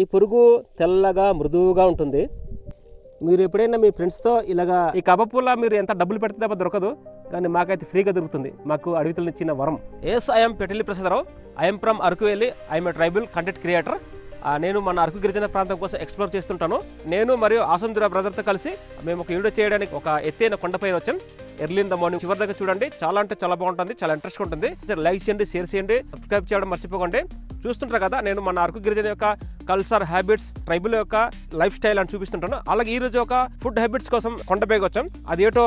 ఈ పురుగు తెల్లగా మృదువుగా ఉంటుంది. మీరు ఎప్పుడైనా మీ ఫ్రెండ్స్తో ఇలాగా ఈ కబపూల మీరు ఎంత డబ్బులు పెడితే తప్ప దొరకదు. కానీ మాకైతే ఫ్రీగా దొరుకుతుంది. మాకు అడవితులు ఇచ్చిన వరం. Yes I'm Petali Prasadarao I'm from Araku వెళ్ళి I'm a tribal content creator నేను మన అరకు గిరిజన ప్రాంతం కోసం ఎక్స్ప్లోర్ చేస్తుంటాను. నేను మరియు ఆసందుర బ్రదర్తో కలిసి మేము ఒక వీడియో చేయడానికి ఒక ఎత్తైన కొండపై వచ్చాం. ఎర్లీ ఇన్ ద మార్నింగ్ చివరి దగ్గర చూడండి. చాలా అంటే చాలా బాగుంటుంది. చాలా ఇంట్రెస్ట్ ఉంటుంది. లైక్ చేయండి షేర్ చేయండి సబ్స్క్రైబ్ చేయడం మర్చిపోకండి. చూస్తుంటారు కదా నేను మన అరకు గిరిజన యొక్క కల్చర్ హ్యాబిట్స్ ట్రైబుల్ యొక్క లైఫ్ స్టైల్ అని చూపిస్తుంటాను. అలాగే ఈ రోజు ఒక ఫుడ్ హ్యాబిట్స్ కోసం కొండపైకి వచ్చాం అది ఏటో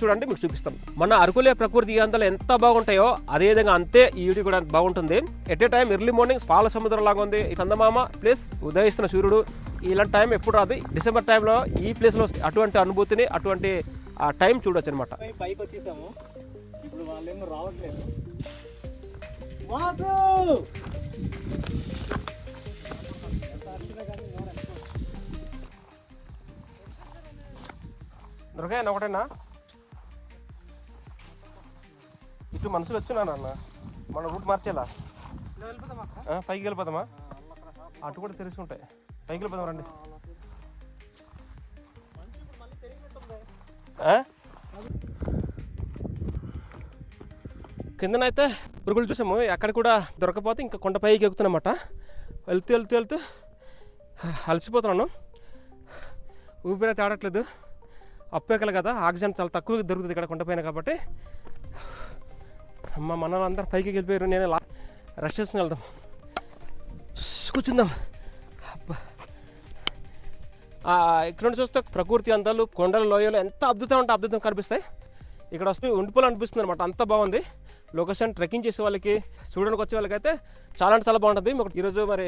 చూడండి మీకు చూపిస్తాం. మన అరకులే ప్రకృతి అంతలు ఎంత బాగుంటాయో అదే విధంగా అంతే ఈ వీడియో కూడా బాగుంటుంది. At a time early morning పాల సముద్రం లాగా ఉంది. ఈ చందమామ ప్లస్ ఉదయిస్తున్న సూర్యుడు. ఇలాంటి టైం ఎప్పుడు రాదు. డిసెంబర్ టైంలో ఈ ప్లేస్లో అటువంటి అనుభూతిని అటువంటి ఆ టైం చూడొచ్చు అనమాట పైకి వచ్చేసాము. ఇప్పుడు వాళ్ళేమో రావట్లేదు. దొరకాయన ఒకటేనా? ఇటు మనుషులు వచ్చినాను అన్న మన రూట్ మార్చేలా? పైకి వెళ్ళిపోదామా? అటు కూడా తెరుచుకుంటాయి పైకి వెళ్ళిపోదాం రండి. కిందనైతే పురుగులు చూసాము. అక్కడ కూడా దొరకపోతే ఇంకా కొండ పైకి ఎక్కుతున్నమాట వెళ్తూ వెళ్తూ వెళ్తూ అలసిపోతున్నాను. ఊపిరి తేడట్లేదు అప్పేకలు కదా ఆక్సిజన్ చాలా తక్కువ దొరుకుతుంది ఇక్కడ కొండపైన కాబట్టి. అమ్మ మన అందరు పైకి వెళ్ళిపోయారు. నేను లా రెస్ట్ చేసుకుని వెళ్దాం. కూర్చుందాం. అబ్బా. ఇక్కడ నుండి చూస్తే ప్రకృతి అందాలు కొండల లోయలు ఎంత అద్భుతం అంటే అద్భుతం కనిపిస్తాయి. ఇక్కడ వస్తే ఉండిపోలు అనిపిస్తుంది అనమాట అంత బాగుంది. లొకేషన్ ట్రెక్కింగ్ చేసే వాళ్ళకి చూడడానికి వచ్చే వాళ్ళకైతే చాలా అంటే చాలా బాగుంటుంది. మాకు ఈరోజు మరి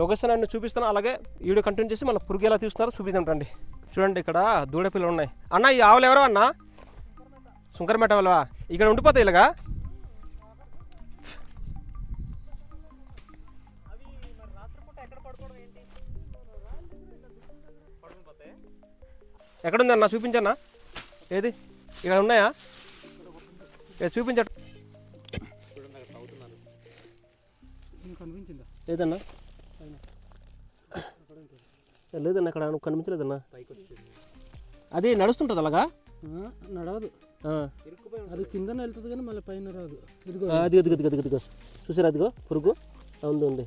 లొకేషన్ అన్ని చూపిస్తాను. అలాగే వీడియో కంటిన్యూ చేసి మన పురుగు ఎలా తీస్తున్నారో చూపిద్దాం రండి. చూడండి ఇక్కడ దూడపిల్లలు ఉన్నాయి. అన్న ఈ ఆవులు ఎవరో అన్న? సుంకరమేట వాళ్ళవా? ఇక్కడ ఉండిపోతాయి ఇలాగా? అవి ఎక్కడుంది అన్న? చూపించన్నా? ఏది? ఇక్కడ ఉన్నాయా? ఏ చూపించట. లేదన్నా? లేదన్నా అక్కడ నువ్వు కనిపించలేదన్నా? అది నడుస్తుంటుంది అలాగా? నడవదు. అది కిందన వెళ్తుంది కానీ మళ్ళీ పైన రాదు. ఇదిగో. ఆ, అదిగో అదిగో అదిగో అదిగో చూసారా అదిగో పురుగు? ఉంది ఉంది.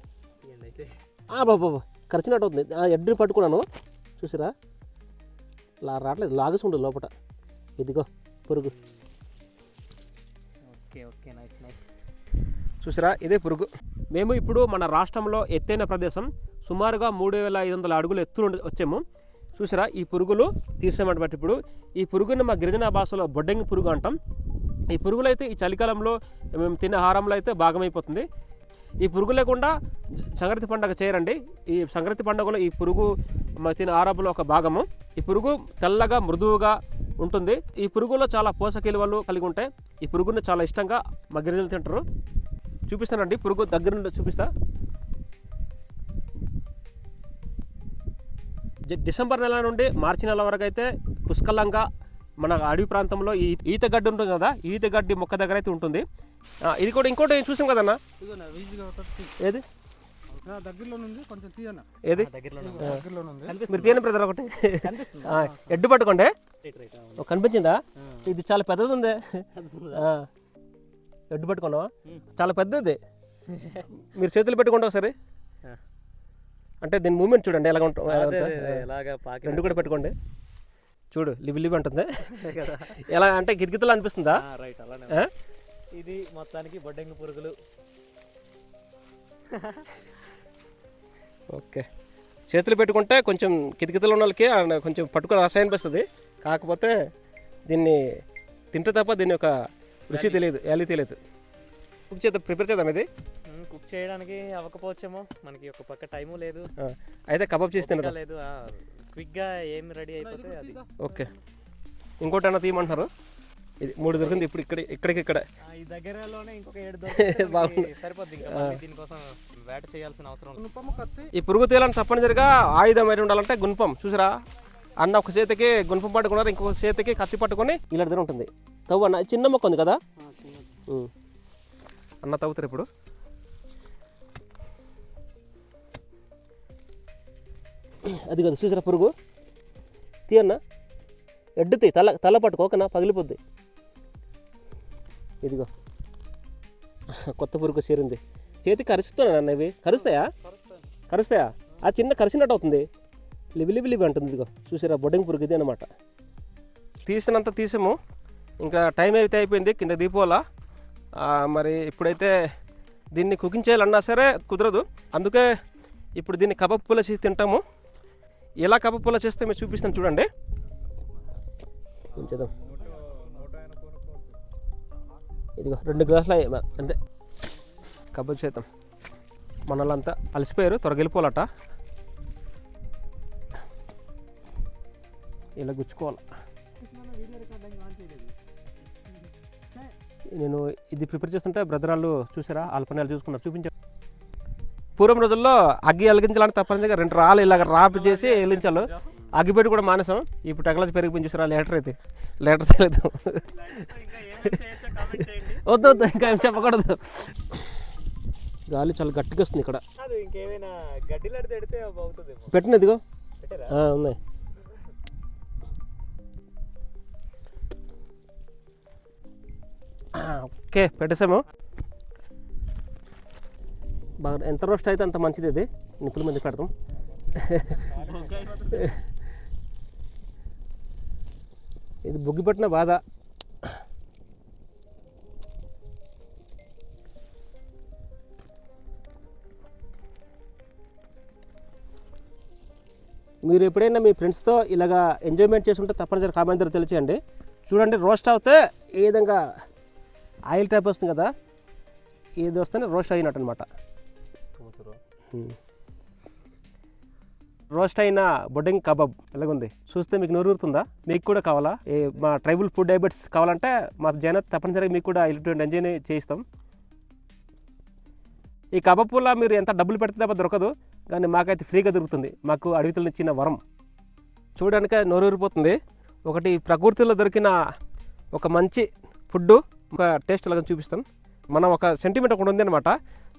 బాబా ఖర్చునట్టు అవుతుంది. ఆ ఎడ్డు పట్టుకున్నాను. చూసారా? లా రావట్లేదు. లాగేసి ఉంటుంది లోపల ఇదిగో పురుగు. Okay okay nice nice. చూసారా ఇదే పురుగు. మేము ఇప్పుడు మన రాష్ట్రంలో ఎత్తైన ప్రదేశం సుమారుగా మూడు వేల ఐదు వందల అడుగులు ఎత్తు నుండి వచ్చాము. చూసారా ఈ పురుగులు తీసామని బట్టి ఇప్పుడు ఈ పురుగుని మా గిరిజన భాషలో బొడ్డంగి పురుగు అంటాం. ఈ పురుగులు అయితే ఈ చలికాలంలో మేము తినే ఆహారంలో అయితే భాగమైపోతుంది. ఈ పురుగు లేకుండా సంక్రాంతి పండుగ చేయరండి. ఈ సంక్రాంతి పండుగలో ఈ పురుగు మా తినే ఆహారంలో ఒక భాగము. ఈ పురుగు తెల్లగా మృదువుగా ఉంటుంది. ఈ పురుగులో చాలా పోషక విలువలు కలిగి ఉంటాయి ఈ పురుగుని చాలా ఇష్టంగా మా గిరిజనులు తింటారు. చూపిస్తానండి పురుగు దగ్గర నుండి చూపిస్తా. డిసెంబర్ నెల నుండి మార్చి నెల వరకు అయితే పుష్కలంగా మన అడవి ప్రాంతంలో ఈ ఈత గడ్డి ఉంటుంది కదా ఈ ఈత గడ్డి మొక్క దగ్గర అయితే ఉంటుంది ఇది కూడా ఇంకోటి చూసాం కదన్నా? ఏది? ఏది? మీరు తీయని బ్రదర్ ఒకటి. ఎడ్డు పట్టుకోండి. రైట్ కనిపించిందా? ఇది చాలా పెద్దది ఉంది. ఎడ్డు పట్టుకున్నావా? చాలా పెద్దది. మీరు చేతులు పెట్టుకోండి ఒకసారి. అంటే దీని మూమెంట్ చూడండి ఎలా ఉంటుంది ఉంటుందో. పాకి రెండు కూడా పెట్టుకోండి. చూడు లిబి లిబి అంటుంది. ఎలా అంటే గిరిగితలు అనిపిస్తుందా? రైట్ అలానే? ఇది మొత్తానికి బొడ్డెంగి పురుగులు. ఓకే. చేతులు పెట్టుకుంటే కొంచెం కితకితలు ఉన్న వాళ్ళకి కొంచెం పట్టుకుని రసాయన అనిపిస్తుంది. కాకపోతే దీన్ని తింటే తప్ప దీని యొక్క రుచి తెలియదు యాలి తెలియదు. కుక్ చేద్దాం ప్రిపేర్ చేద్దాం ఇది. కుక్ చేయడానికి అవ్వకపోవచ్చేమో మనకి ఒక పక్క టైము లేదు. అయితే కబాబ్ చేసి తినదాం? లేదు క్విక్గా ఏం రెడీ అయిపోతే అది. ఓకే. ఇంకోటి అన్న తీయమంటున్నారు? ఇది మూడు దొరికింది ఇప్పుడు ఇక్కడ ఇక్కడికి ఇక్కడ. ఈ దగ్గరలోనే ఇంకొక ఏడు బాగుంది. సరిపోద్ది దీనికోసం వేట చేయాల్సిన అవసరం ఈ పురుగు తీయాలని తప్పనిసరిగా ఆయుధం ఉండాలంటే గుణపం చూసారా? అన్న ఒక చేతికి గుణపం పట్టుకున్నారు ఇంకొక చేతికి కత్తి పట్టుకొని ఇలా దగ్గర ఉంటుంది. తవ్వు అన్న చిన్న మొక్క ఉంది కదా. అన్న తవ్వుతారు ఇప్పుడు. అది కదా చూసారా పురుగు? తీయన్నా ఎడ్డుతాయి తల తల పట్టుకో ఓకేనా? పగిలిపోద్ది. ఇదిగో. కొత్త పురుగు చేరింది. చేతి కరుస్తున్నాను అన్న ఇవి. కరుస్తాయా. కరుస్తాయా? ఆ చిన్న కరిసినట్టు అవుతుంది. లిబిలిబిలిబి లిబి అంటుంది ఇదిగో. చూసారా బొడ్డింగ్ పురుగు ఇది అనమాట తీసినంత తీసాము. ఇంకా టైం అయితే అయిపోయింది కింద దీపోలా. మరి ఇప్పుడైతే దీన్ని కుకింగ్ చేయాలన్నా సరే కుదరదు. అందుకే ఇప్పుడు దీన్ని కబ పూల చేసి తింటాము. ఎలా కబ పూల చేస్తే మేము చూపిస్తాను చూడండి. ఉంచేద్దాం ఇదిగో రెండు గ్లాసులు అంతే. కబాబ్ చేద్దాం. మనల్లంతా అలసిపోయారు త్వరగా వెళ్ళిపోవాలట. ఇలా గుచ్చుకోవాలి. నేను ఇది ప్రిపేర్ చేస్తుంటే బ్రదర్ వాళ్ళు చూసారా? వాళ్ళ పని వాళ్ళు చూసుకున్నారు. చూపించారు పూర్వం రోజుల్లో అగ్గి వెలిగించాలని తప్పనిసరిగా రెండు రాళ్ళు ఇలాగ రాపి చేసి వెలిగించాలి. అగ్గిపెట్టి కూడా మానేసాం ఇప్పుడు టెక్నాలజీ పెరిగిపోయింది చూసారా? లీటర్ అయితే. లీటర్ తెలియదు. వద్దు వద్దు ఇంకా ఏం చెప్పకూడదు. గాలి చాలా గట్టిగా వస్తుంది ఇక్కడ. అది ఇంకేమైనా ఓకే పెట్టేసాము. బాగా ఎంత రోస్ట్ అయితే అంత మంచిది ఇది. నిప్పుల మంది పెడతాం. ఇది బొగ్గిపెట్టిన బాధ. మీరు ఎప్పుడైనా మీ ఫ్రెండ్స్తో ఇలాగా ఎంజాయ్మెంట్ చేసుకుంటే తప్పనిసరి కామెంట్ ద్వారా తెలియచేయండి. చూడండి రోస్ట్ అవుతే ఏ విధంగా ఆయిల్ టైప్ వస్తుంది కదా ఇది వస్తేనే రోస్ట్ అయినట్టు అనమాట రోస్ట్ అయిన బొడ్డింగ్ కబాబ్ ఎలాగుంది? చూస్తే మీకు నూరుతుందా మీకు కూడా కావాలా? ఏ మా ట్రైబల్ ఫుడ్ డయాబెట్స్ కావాలంటే మా జైనత్ తప్పనిసరిగా మీకు కూడా ఇటువంటి ఎంజాయ్ చేయిస్తాం. ఈ కబాబ్ పూల మీరు ఎంత డబ్బులు పెడితే తప్ప దొరకదు కానీ మాకైతే ఫ్రీగా దొరుకుతుంది. మాకు అడవితులు ఇచ్చిన వరం. చూడడానికి నోరూరిపోతుంది. ఒకటి ప్రకృతిలో దొరికిన ఒక మంచి ఫుడ్ ఒక టేస్ట్ లాగా చూపిస్తాం మనం ఒక సెంటిమెంట్ ఒకటి ఉంది అనమాట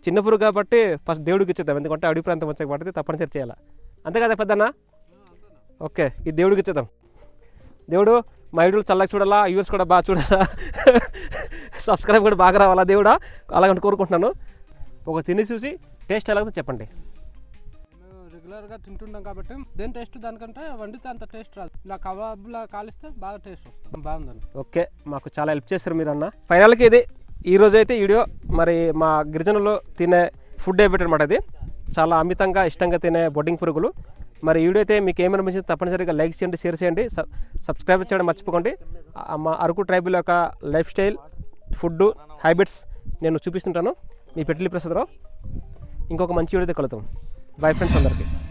చిన్న కాబట్టి ఫస్ట్ దేవుడికి ఇచ్చేద్దాం. ఎందుకంటే అడవి ప్రాంతం వచ్చే కాబట్టి తప్పనిసరి చేయాలి. అంతే కదా పెద్దన్న? ఓకే ఈ దేవుడికి ఇచ్చేద్దాం. దేవుడు మా వీడియోలు చల్లగా చూడాలా వ్యూవర్స్ కూడా బాగా చూడాలా? సబ్స్క్రైబ్ కూడా బాగా రావాలా దేవుడా? అలాగని కోరుకుంటున్నాను. ఒక తిని చూసి టేస్ట్ ఎలాగో చెప్పండి. రెగ్యులర్గా తింటుంటాం కాబట్టి దేని టేస్ట్ దానికంటే వండితే అంత టేస్ట్ రాదు. ఇలా కబాబ్లా కాలిస్తే బాగా టేస్ట్ వస్తుంది. బాగుందండి. ఓకే మాకు చాలా హెల్ప్ చేశారు మీరు అన్న ఫైనల్కి ఇది. ఈ రోజు అయితే వీడియో మరి మా గిరిజనులు తినే ఫుడ్ హ్యాబిట్ అనమాట ఇది. చాలా అమితంగా ఇష్టంగా తినే బొడ్డింగ్ పురుగులు. మరి వీడియో అయితే మీకు ఏమనిపించింది తప్పనిసరిగా లైక్ చేయండి షేర్ చేయండి సబ్- సబ్స్క్రైబ్ చేయడం మర్చిపోకండి. మా అరకు ట్రైబుల్ యొక్క లైఫ్ స్టైల్ ఫుడ్ హ్యాబిట్స్ నేను చూపిస్తుంటాను. మీ పెట్టిలి ప్రసాదరావు. ఇంకొక మంచి వీడియో కలుగుతాం बाय फ्रेंड्स अंदर की।